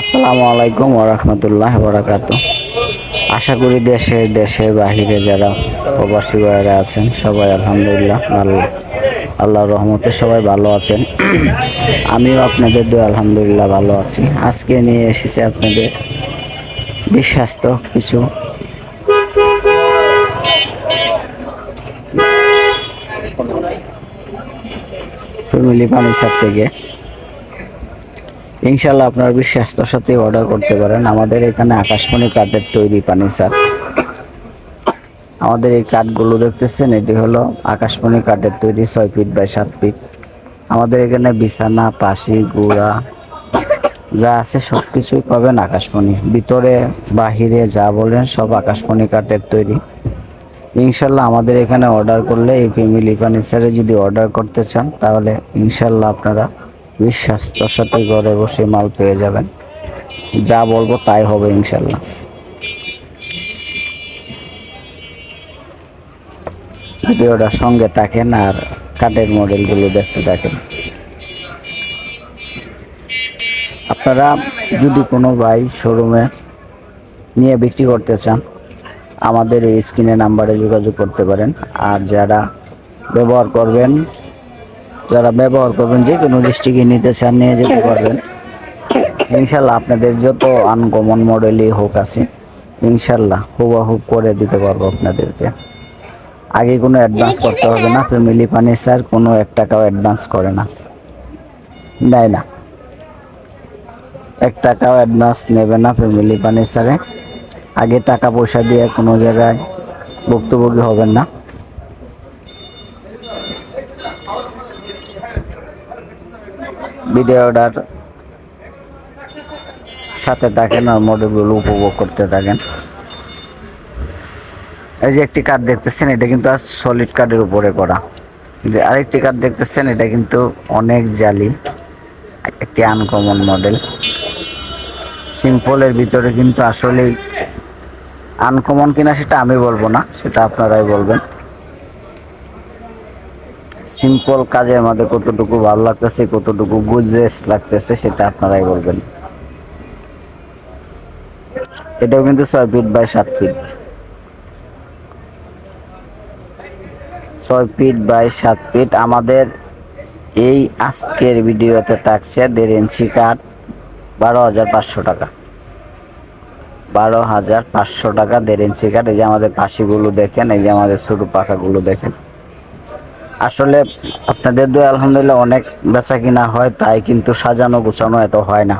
আসসালামু আলাইকুম ওরহমতুল্লাহ বরাকাত আশা করি দেশে দেশের বাহিরে যারা প্রবাসী ভাইয়েরা আছেন, সবাই আলহামদুলিল্লাহ ভালো। আল্লাহর রহমতে সবাই ভালো আছেন। আমিও আপনাদের দু আলহামদুলিল্লাহ ভালো আছি। আজকে নিয়ে এসেছি আপনাদের বিশ্বাস্ত কিছু ফ্যামিলি ফার্নিচার থেকে। ইনশাল্লাহ আপনার বিশ্বাস্তর সাথে অর্ডার করতে পারেন। আমাদের এখানে আকাশমণি কাঠের তৈরি ফার্নিচার। আমাদের এই কাঠগুলো দেখতেছেন, এটি হলো আকাশমণি কাঠের তৈরি ছয় ফিট বাই সাত ফিট আমাদের এখানে বিছানা, পাশি, গুড়া, যা আছে সব কিছুই পাবেন আকাশমণি। ভিতরে, বাহিরে যা বলেন সব আকাশমণি কাঠের তৈরি। ইনশাল্লাহ আমাদের এখানে অর্ডার করলে এই ফ্যামিলি ফার্নিচারে যদি অর্ডার করতে চান, তাহলে ইনশাল্লাহ আপনারা বিশ্বাস্তর সাথে ঘরে বসে মাল পেয়ে যাবেন। যা বলব তাই হবে ইনশাল্লাহ। ভিডিওটার সঙ্গে থাকেন আর কাঠের মডেলগুলো দেখতে থাকেন। আপনারা যদি কোনো ভাই শোরুমে নিয়ে বিক্রি করতে চান, আমাদের এই স্ক্রিনে নাম্বারে যোগাযোগ করতে পারেন। আর যারা ব্যবহার করবেন যারা ব্যবহার করবেন, যে কোনো ডিস্ট্রিক্টে নিতে চান নিয়ে যেতে পারবেন। ইনশাল্লাহ আপনাদের যত আনকমন মডেলই হোক আছে, ইনশাল্লাহ হুবাহুব করে দিতে পারব আপনাদেরকে। আগে কোনো অ্যাডভান্স করতে হবে না ফ্যামিলি ফার্নিচার কোনো এক টাকাও অ্যাডভান্স করে না। নেয় না। এক টাকাও অ্যাডভান্স নেবে না ফ্যামিলি ফার্নিচারে আগে টাকা পয়সা দিয়ে কোনো জায়গায় ভুক্তভোগী হবেন না। ভিডিওটার সাথে থাকেন আর মডেলগুলো উপভোগ করতে থাকেন। এই যে একটি কার্ড দেখতেছেন, এটা কিন্তু আর সলিড কার্ডের উপরে করা। যে আরেকটি কার্ড দেখতেছেন, এটা কিন্তু অনেক জালি, একটি আনকমন মডেল সিম্পলের ভিতরে কিন্তু আসলেই আনকমন কিনা সেটা আমি বলব না, সেটা আপনারাই বলবেন। সিম্পল কাজের মধ্যে কতটুকু ভালো লাগতেছে, কতটুকু গুজেস লাগতেছে, সেটা আপনারাই বলবেন। এটাও কিন্তু ছয় ফিট বাই সাত ফিট ছয় ফিট বাই সাত ফিট আমাদের এই আজকের ভিডিওতে থাকছে দেড় ইঞ্চি কাঠ, বারো হাজার পাঁচশো টাকা। বারো হাজার পাঁচশো টাকা দেড় ইঞ্চি কাঠ, এই যে আমাদের পাশিগুলো দেখেন, এই যে আমাদের ছোটো পাখাগুলো দেখেন। আসলে আপনাদের দু আলহামদুলিল্লাহ অনেক বেচা কিনা হয়, তাই কিন্তু সাজানো গুছানো এত হয় না।